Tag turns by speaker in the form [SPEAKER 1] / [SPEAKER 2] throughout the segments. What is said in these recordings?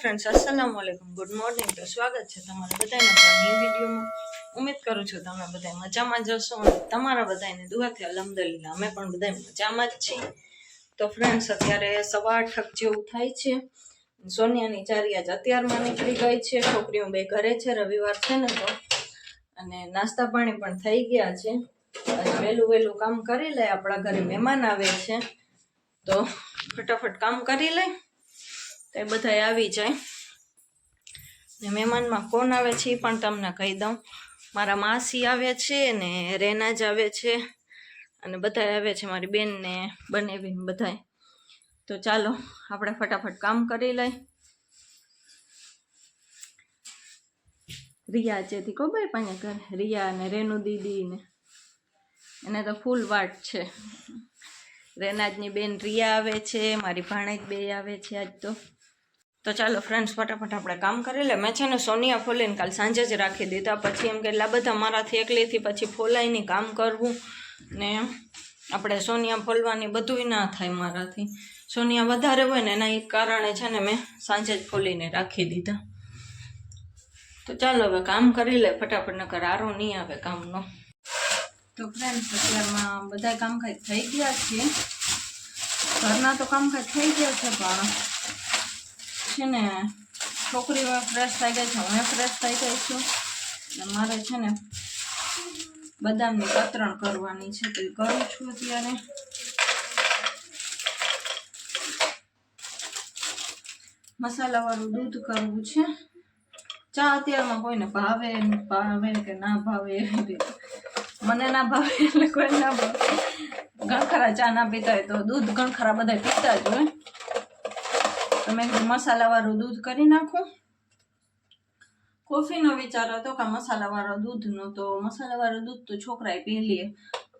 [SPEAKER 1] Friends અસલામ વાલેકુમ good morning તો સ્વાગત છે તમારા બધાને ન્યૂ વિડીયોમાં ઉમેદ કરું છું તમે બધા મજામાં જશો અને તમારા બધાને દુઆથી અલહમદુલિલ્લાહ, અમે પણ બધા મજામાં જ છીએ. તો ફ્રેન્ડ્સ અત્યારે સવા અઠક જેવું થાય છે. સોનિયાની ચારી આજ અત્યારમાં નીકળી ગઈ છે. છોકરીઓ બે ઘરે છે, રવિવાર છે ને તો. અને નાસ્તા પાણી પણ થઈ ગયા છે. અને વહેલું વહેલું કામ કરી લે, આપણા ઘરે મહેમાન આવે છે. તો ફટાફટ કામ કરી લે. તો એ બધા આવી જાય. ને મહેમાનમાં કોણ આવે છે એ પણ તમને કહી દઉં. મારા માસી આવે છે ને રેના જ આવે છે. અને બધા આવે છે મારી બેનને બનેવીને બનેવી બધાય. તો ચાલો, આપણે ફટાફટ કામ કરી લઈ. રિયા જેથી કો ભાઈ પણ ઘરે? રિયા ને રેનુ દીદી ને. એને તો ફૂલ વાટ છે. રેનાજની બેન રિયા આવે છે, મારી ભાણેજ બે આવે છે આજ તો. તો ચાલો ફ્રેન્ડ્સ ફટાફટ આપણે કામ કરી લે. મેં છે ને સોનિયા ફોલીને કાલ સાંજે જ રાખી દીધા. પછી એમ કે એટલા બધા મારાથી એકલીથી પછી ફોલાઈને કામ કરવું ને આપણે સોનિયા ફોલવાની બધુંય ના થાય મારાથી. સોનિયા વધારે હોય ને એના એ કારણે છે ને મેં સાંજે જ ફોલીને રાખી દીધા. તો ચાલો હવે કામ કરી લે ફટાફટ, નકર આરો નહીં આવે કામનો. તો ફ્રેન્ડ્સ અત્યારમાં બધા કામકાજ થઈ ગયા છે ઘરના તો કામકાજ થઈ ગયા છે પણ. છે ને, છોકરી ફ્રેશ થઈ ગઈ છે. હું ફ્રેશ થઈ ગઈ છું. મારે છે ને બદામની કતરણ કરવાની છે. તો કરું છું અત્યારે. મસાલાવાળું દૂધ કરવું છે. ચા અત્યારમાં કોઈને ભાવે ભાવે કે ના ભાવે એવી રીતે. મને ના ભાવે એટલે કોઈ ના ભાવે. ઘણ ખરા ચા ના પીતા હોય તો દૂધ ઘણ ખરા બધા પીતા જ હોય. તો મેં કીધું મસાલાવાળું દૂધ કરી નાખું. કોફીનો વિચાર હતો કે મસાલાવાળો દૂધનો, તો મસાલાવાળું દૂધ તો છોકરાએ પી લઈએ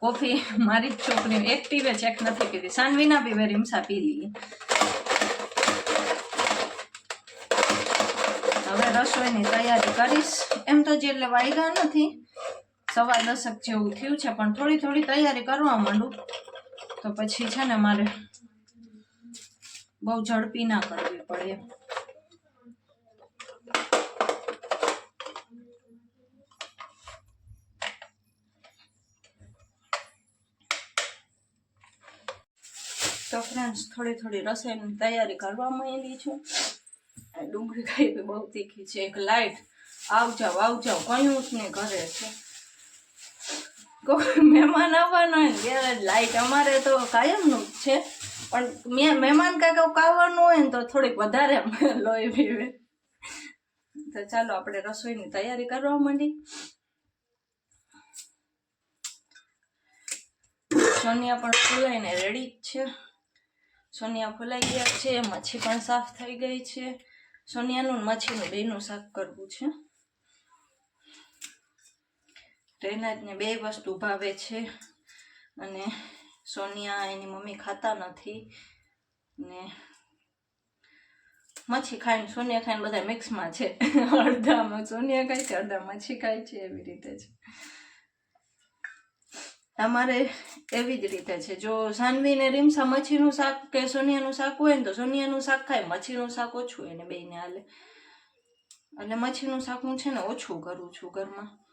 [SPEAKER 1] કોફી મારી જ છોકરી એક્ટિવે ચેક નથી પીધી સાનવી ના પીવે રીમસા પી લઈએ હવે રસોઈની તૈયારી કરીશ. એમ તો જે એટલે વાયદા નથી. સવા દશક જેવું થયું છે, પણ થોડી થોડી તૈયારી કરવા માંડું. તો પછી છે ને મારે બહુ ઝડપી ના કરવી પડે તો ફ્રેન્ડ્સ થોડી થોડી રસોઈની તૈયારી કરવા માંડી છું. ડુંગળી ખાઈ બહુ તીખી છે, એક લાઈટ આવ જાવ આવ જાવ કયું જ નહીં ઘરે છે? કોઈ મહેમાન આવવાના હોય ત્યારે લાઈટ અમારે તો કાયમનું જ છે. પણ મહેમાન કાંઈક કાવાનું હોય ને તો થોડીક વધારે લોહી પીવે. તો ચાલો આપણે રસોઈની તૈયારી કરવા માંડી. સોનિયા પણ ફૂલાઈને રેડી જ છે. સોનિયા ફૂલાઈ ગયા છે, મચ્છી પણ સાફ થઈ ગઈ છે. સોનિયાનું મચ્છીનું બેનું શાક કરવું છે. તેના જ ને બે વસ્તુ ભાવે છે અને સોનિયા એની મમ્મી ખાતા નથી ને મચ્છી ખાઈને સોનિયા ખાઈને બધા મિક્સમાં છે. અડધામાં સોનિયા ખાય છે, અડધા મચ્છી ખાય છે, એવી રીતે છે. અમારે એવી જ રીતે છે. જો સાનવી ને રીમસા મચ્છીનું શાક કે સોનિયાનું શાક હોય ને તો સોનિયાનું શાક ખાય, મચ્છીનું શાક ઓછું એને બેને હાલે. એટલે મચ્છીનું શાક હું છે ને ઓછું કરું છું ઘરમાં.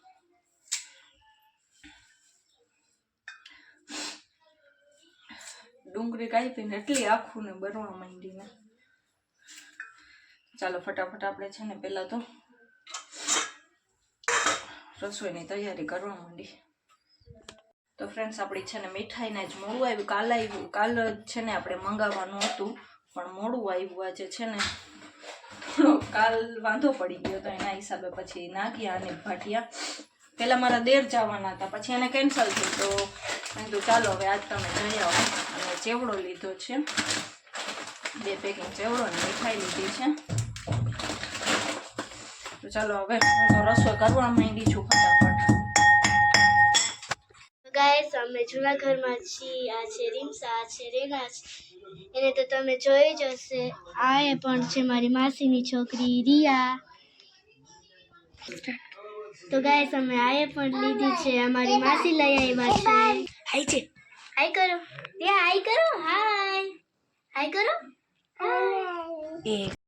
[SPEAKER 1] ડુંગળી કાપીને એટલી આખું ને બરવા માંડીને ચાલો ફટાફટ આપણે છે ને પહેલાં તો રસોઈની તૈયારી કરવા માંડી. તો ફ્રેન્ડ્સ આપણી છે ને મીઠાઈને જ મોડું આવ્યું. કાલ આવ્યું. કાલ જ છે ને આપણે મંગાવવાનું હતું, પણ મોડું આવ્યું આજે છે ને. થોડો કાલ વાંધો પડી ગયો તો એના હિસાબે પછી નાખ્યા અને ભાટિયા. પહેલાં મારા દેર જવાના હતા, પછી એને કેન્સલ થયું. તો મેં કીધું, ચાલો, હવે આજ તમે જઈ આવો. ચેવડો લીધો છે. બે પેકિંગ ચેવડો અને મીઠાઈ લીધી છે. તો ચાલો હવે રસોઈ કરવા માંડી છું ફટાફટ.
[SPEAKER 2] ગાઈસ અમે જૂના ઘરમાં છીએ. આ છે રીમસા આ છે રેના છે. એને તો તમે જોઈ જ હશે. આ એ પણ છે મારી માસીની છોકરી રિયા. તો ગાઈસ અમે આ એ પણ લીધી છે. અમારી માસી લઈ આવ્યા છે. હાઈ છે હાય કરો રિયા હાય કરો હાય હાય કરો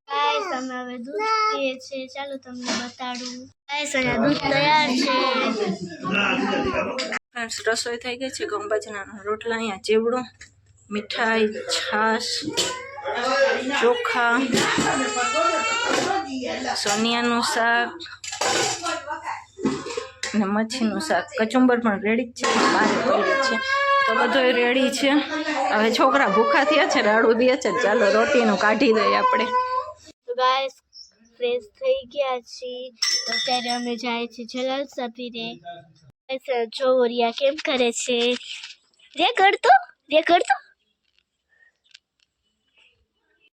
[SPEAKER 2] ગાઈસ અમે હવે દૂધ પીએ છે. ચાલો તમને બતાડું. ગાઈસ અહીંયા દૂધ તૈયાર છે.
[SPEAKER 1] ફ્રેન્ડ્સ રસોઈ થઈ ગઈ છે. ઘઉં રોટલા અહીંયા ચેવડો મીઠાઈ છાશ ચોખા સોનિયાનું શાક ને મચ્છીનું શાક. કચુંબર પણ રેડી જ છે. બહાર છે. તો બધું રેડી છે. હવે છોકરા ભૂખા થયા છે રાડું દે છે ચાલો રોટીનું કાઢી દઈએ આપણે.
[SPEAKER 2] તો ગાઈસ ફ્રેશ થઈ ગયા છીએ. અત્યારે અમે જાય છે જલાલ સફીરે. ગાઈસ જો કેમ કરે છે? રે કરતો રે કરતો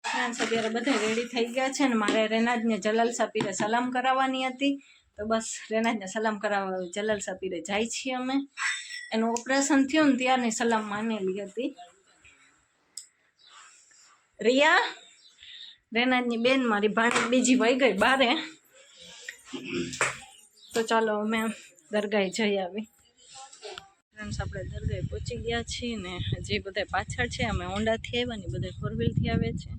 [SPEAKER 1] અત્યારે બધા રેડી થઈ ગયા છે ને મારે રેનાજને જલાલ સાપીરે સલામ કરાવવાની હતી. તો બસ રેનાજને સલામ કરાવવા જલાલ સાપીરે જાય છીએ અમે. એનું ઓપરેશન થયું ને ત્યારની સલામ માનેલી હતી રિયા રેનાજની બેન મારી ભાણી બીજી વહી ગઈ બારે તો ચાલો અમે દરગાહે જઈ આવી ફ્રેન્ડ્સ આપણે દરગાહે પહોંચી ગયા છીએ ને હજી બધા પાછળ છે અમે હોન્ડાથી આવ્યા ને બધા ફોર આવે છે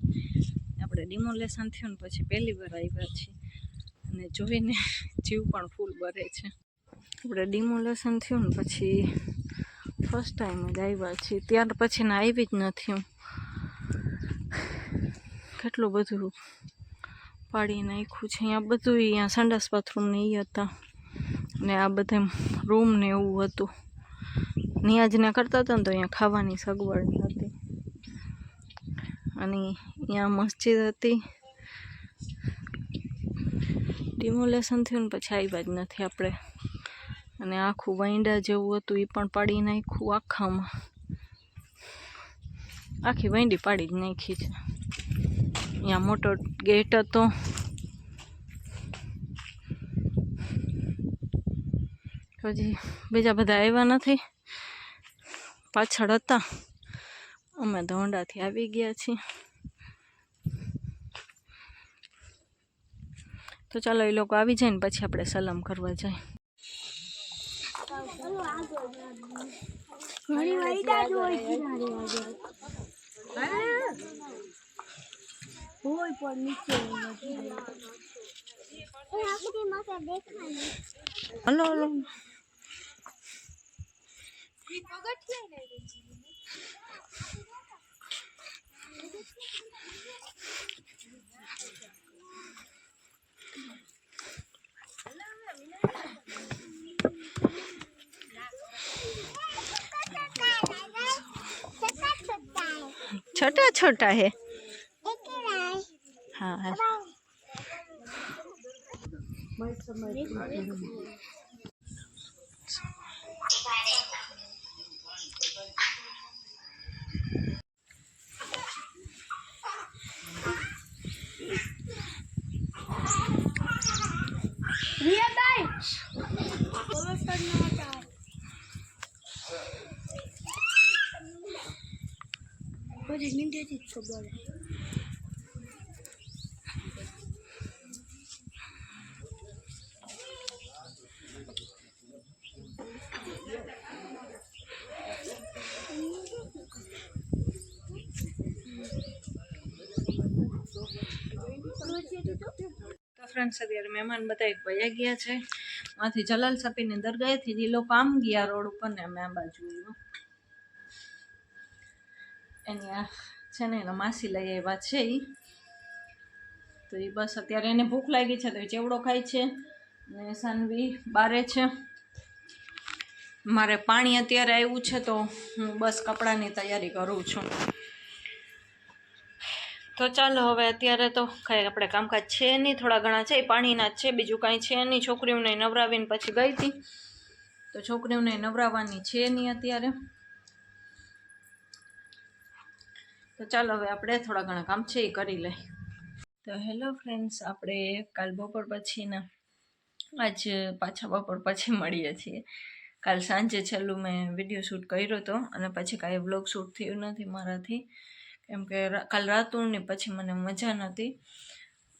[SPEAKER 1] આપણે ડિમોલેશન થયું ને પછી પહેલી વાર આવ્યા છીએ અને જોઈને જીવ પણ ફૂલ ભરે છે આપણે ડિમોલેશન થયું ને પછી ફર્સ્ટ ટાઈમ જ આવ્યા છીએ. ત્યાર પછી ને આવી જ નથી કેટલું બધું પાડી નાખ્યું છે. અહીંયા બધું અહીંયા સંડાસ બાથરૂમ ને એ હતા. ને આ બધા રૂમ ને એવું હતું. નિયાજને કરતા હતા ને તો અહીંયા ખાવાની સગવડ હતી. અને અહીંયા મસ્જિદ હતી. ડિમોલેશન થયું ને પછી આવ્યા જ નથી આપણે. અને આખું વાંડા જેવું હતું એ પણ પાડી નાખ્યું આખામાં. આખી વાંડી પાડી જ નાખી છે. અહીંયા મોટો ગેટ હતો. હજી બીજા બધા આવ્યા નથી. પાછળ હતા. અમે ધોંડાથી આવી ગયા છીએ. તો ચાલો એ લોકો આવી જાય ને પછી આપણે સલામ કરવા જાય.
[SPEAKER 2] ઘણી વાઈડા દાદુ હોય કિનારે હોય પણ નીચે
[SPEAKER 1] હલો હલો. छोटा छोटा है हाँ
[SPEAKER 2] બધી જ ખબર
[SPEAKER 1] ફ્રેન્ડ્સ અત્યારે મહેમાન બધા એક વયા ગયા છે. માંથી જલાલ સપીની દરગાહેથી જે લોકો આમ ગયા રોડ ઉપર ને અમે આ બાજુ એની આ છે ને, એના માસી લઈ આવ્યા છે એ તો એ બસ અત્યારે એને ભૂખ લાગી છે, તો એ ચેવડો ખાય છે ને સાનવી બારે છે. મારે પાણી અત્યારે આવ્યું છે, તો હું બસ કપડાની તૈયારી કરું છું. તો ચાલો હવે અત્યારે તો કાંઈ આપણે કામકાજ છે નહીં, થોડા ઘણા છે, પાણીના છે, બીજું કાંઈ છે નહીં. છોકરીઓને નવરાવીને પછી ગઈ હતી તો છોકરીઓને નવરાવવાની છે નહીં અત્યારે. તો ચાલો હવે આપણે થોડા ઘણા કામ છે એ કરી લઈ તો હેલો ફ્રેન્ડ્સ, આપણે કાલ બપોર પછીના, આજ પાછા બપોર પછી મળીએ છીએ. કાલ સાંજે છેલ્લું મેં વીડિયો શૂટ કર્યો હતો અને પછી કાંઈ વ્લોગ શૂટ થયું નથી મારાથી. કેમ કે કાલ રાતું પછી મને મજા નહોતી.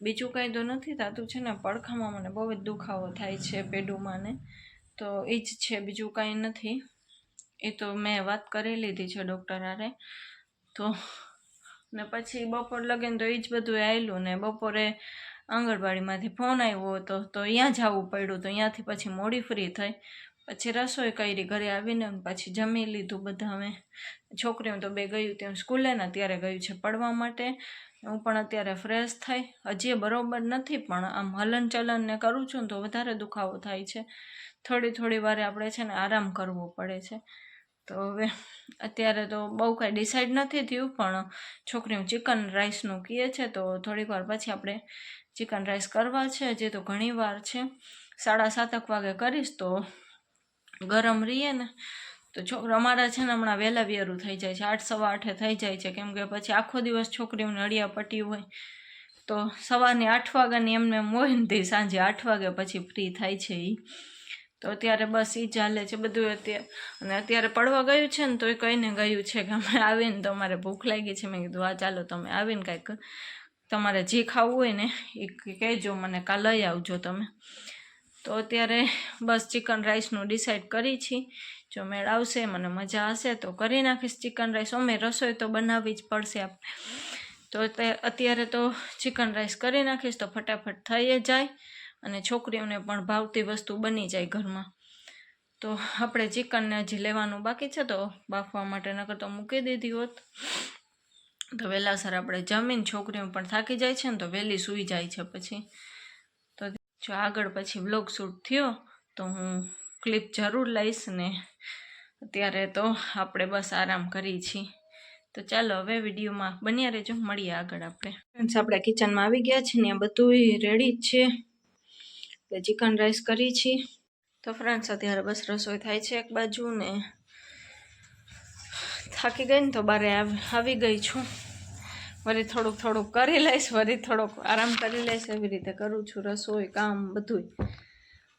[SPEAKER 1] બીજું કાંઈ તો નથી થતું છે ને, પડખામાં મને બહુ જ દુખાવો થાય છે પેડુમાં ને. તો એ જ છે, બીજું કાંઈ નથી. એ તો મેં વાત કરી લીધી છે ડૉક્ટર આરે તો ને પછી બપોર લગીને તો એ જ બધું આવેલું ને બપોરે આંગણવાડીમાંથી ફોન આવ્યો હતો, તો અહીંયા જવું પડ્યું તો અહીંયાથી પછી મોડી ફ્રી થઈ. પછી રસોઈ કરી ઘરે આવીને પછી જમી લીધું બધા અમે. છોકરીઓ તો બે ગયું તેમ સ્કૂલે ને અત્યારે ગયું છે પડવા માટે. હું પણ અત્યારે ફ્રેશ થઈ. હજી બરોબર નથી પણ આમ હલન ચલન ને કરું છું ને તો વધારે દુખાવો થાય છે. થોડી થોડી વારે આપણે છે ને આરામ કરવો પડે છે. તો હવે અત્યારે તો બહુ કાંઈ ડિસાઈડ નથી થયું, પણ છોકરીઓ ચિકન રાઈસનું કહે છે, તો થોડીક વાર પછી આપણે ચિકન રાઈસ કરવા છે, જે તો ઘણી વાર છે. સાડા સાતક વાગે કરીશ તો ગરમ રહીએ ને. તો છોકરા અમારા છે ને હમણાં વહેલા વેરું થઈ જાય છે, આઠ સવા આઠે થઈ જાય છે, કેમ કે પછી આખો દિવસ છોકરીઓને અડિયા પટી હોય. તો સવારની આઠ વાગ્યાની એમને એમ હોય ને તે સાંજે આઠ વાગે પછી ફ્રી થાય છે એ તો અત્યારે બસ એ ચાલે છે બધું અત્યારે. અને અત્યારે પડવા ગયું છે ને તો એ કહીને ગયું છે કે અમે આવીને તો અમારે ભૂખ લાગી છે. મેં કીધું આ ચાલો તમે આવીને કાંઈક તમારે જે ખાવું હોય ને એ કહેજો, મને કાલ લઈ આવજો તમે. તો અત્યારે બસ ચિકન રાઈસનું ડિસાઈડ કરી છીએ જો મેળ આવશે, મને મજા હશે, તો કરી નાખીશ ચિકન રાઈસ. અમે રસોઈ તો બનાવવી જ પડશે આપણે. તે અત્યારે તો ચિકન રાઈસ કરી નાખીશ તો ફટાફટ થઈ જાય. અને છોકરીઓને પણ ભાવતી વસ્તુ બની જાય ઘરમાં. તો આપણે ચિકનને હજી લેવાનું બાકી છે, તો બાફવા માટે નકર તો મૂકી દીધી હોત. તો વહેલાસર આપણે જમીન છોકરીઓ પણ થાકી જાય છે ને તો વહેલી સૂઈ જાય છે પછી. તો જો આગળ પછી બ્લોગ શૂટ થયો, તો હું ક્લિપ જરૂર લઈશ ને અત્યારે તો આપણે બસ આરામ કરી છીએ. તો ચાલો હવે વિડીયોમાં બન્યા રહેજો, મળીએ આગળ આપણે. આપણે કિચનમાં આવી ગયા છીએ ને બધું રેડી જ છે. એટલે ચિકન રાઈસ કરી છીએ. તો ફ્રેન્ડ્સ અત્યારે બસ રસોઈ થાય છે એક બાજુ ને થાકી ગઈ ને તો બારે આવ- ગઈ છું. વળી થોડુંક થોડુંક કરી લઈશ વળી થોડોક આરામ કરી લઈશ, એવી રીતે કરું છું રસોઈ, કામ બધુંય.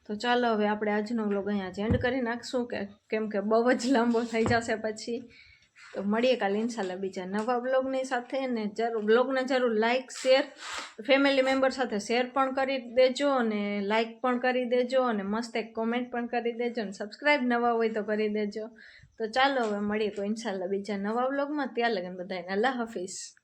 [SPEAKER 1] તો ચાલો, હવે આપણે આજનો વ્લોગ અહીંયા જ એન્ડ કરી નાખશું કે, કેમ કે બહુ જ લાંબો થઈ જશે પછી. તો મળીએ કાલે ઇન્શાલ્લાહ બીજા નવા બ્લોગની સાથે ને જરૂર બ્લોગને જરૂર લાઇક શેર ફેમિલી મેમ્બર સાથે શેર પણ કરી દેજો અને લાઇક પણ કરી દેજો અને મસ્ત એક કોમેન્ટ પણ કરી દેજો અને સબસ્ક્રાઈબ નવા હોય તો કરી દેજો. તો ચાલો હવે મળીએ કોઈ ઇન્શાલ્લાહ બીજા નવા બ્લોગમાં ત્યાં લગન બધાને. અલ્લાહ હાફિઝ.